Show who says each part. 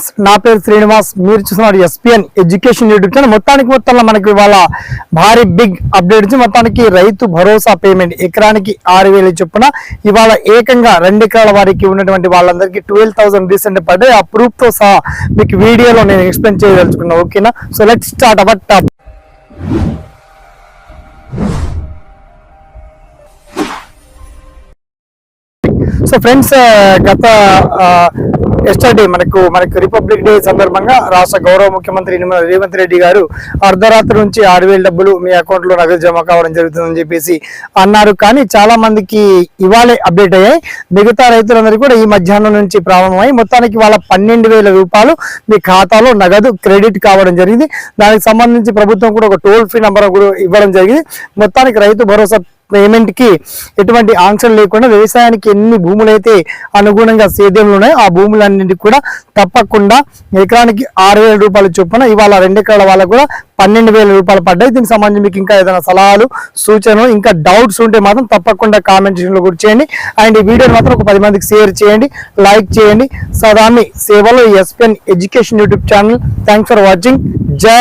Speaker 1: Friends నా పేరు శ్రీనివాస్ మీరు చూస్తున్నారు ఎస్పిఎన్ ఎడ్యుకేషన్ యూట్యూబ్ ఛానల్ మొత్తానికి మొత్తంలో మనకి ఇవాళ భారీ బిగ్ అప్డేట్ ఇచ్చి మొత్తానికి రైతు భరోసా పేమెంట్ ఎకరానికి ఆరు వేలు చొప్పున. ఇవాళ ఏకంగా రెండు ఎకరాల వారికి ఉన్నటువంటి వాళ్ళందరికీ ట్వెల్వ్ థౌసండ్ రీసెంట్ పడ్డాయి ఆ ప్రూఫ్తో సహా మీకు వీడియోలో నేను ఎక్స్ప్లెయిన్ చేయదలుచుకున్నా. ఓకేనా so let start our top so friends గత ఎస్టర్డే మనకు మనకు రిపబ్లిక్ డే సందర్భంగా రాష్ట్ర గౌరవ ముఖ్యమంత్రి నిమ్మల రేవంత్ రెడ్డి గారు అర్ధరాత్రి నుంచి ఆరు వేల డబ్బులు మీ అకౌంట్లో నగదు జమ కావడం జరుగుతుందని చెప్పేసి అన్నారు. కానీ చాలా మందికి ఇవాళే అప్డేట్ అయ్యాయి. మిగతా రైతులందరికీ కూడా ఈ మధ్యాహ్నం నుంచి ప్రారంభమై మొత్తానికి వాళ్ళ పన్నెండు వేల రూపాయలు మీ ఖాతాలో నగదు క్రెడిట్ కావడం జరిగింది. దానికి సంబంధించి ప్రభుత్వం కూడా ఒక టోల్ ఫ్రీ నంబర్ కూడా ఇవ్వడం జరిగింది. మొత్తానికి రైతు భరోసా పేమెంట్కి ఎటువంటి ఆంక్షలు లేకుండా వ్యవసాయానికి ఎన్ని భూములు అయితే అనుగుణంగా సేద్యంలో ఉన్నాయో ఆ భూములన్నింటికి కూడా తప్పకుండా ఎకరానికి ఆరు వేల రూపాయల చొప్పున ఇవాళ రెండు ఎకరాల వాళ్ళకు కూడా పన్నెండు వేల రూపాయలు పడ్డాయి. దీనికి సంబంధించి మీకు ఇంకా ఏదైనా సలహాలు సూచనలు ఇంకా డౌట్స్ ఉంటే మాత్రం తప్పకుండా కామెంట్లో కూడా చేయండి. అండ్ ఈ వీడియోని మాత్రం ఒక పది మందికి షేర్ చేయండి లైక్ చేయండి. సదామి సేవలో ఎస్పెన్ education YouTube channel thanks for watching జై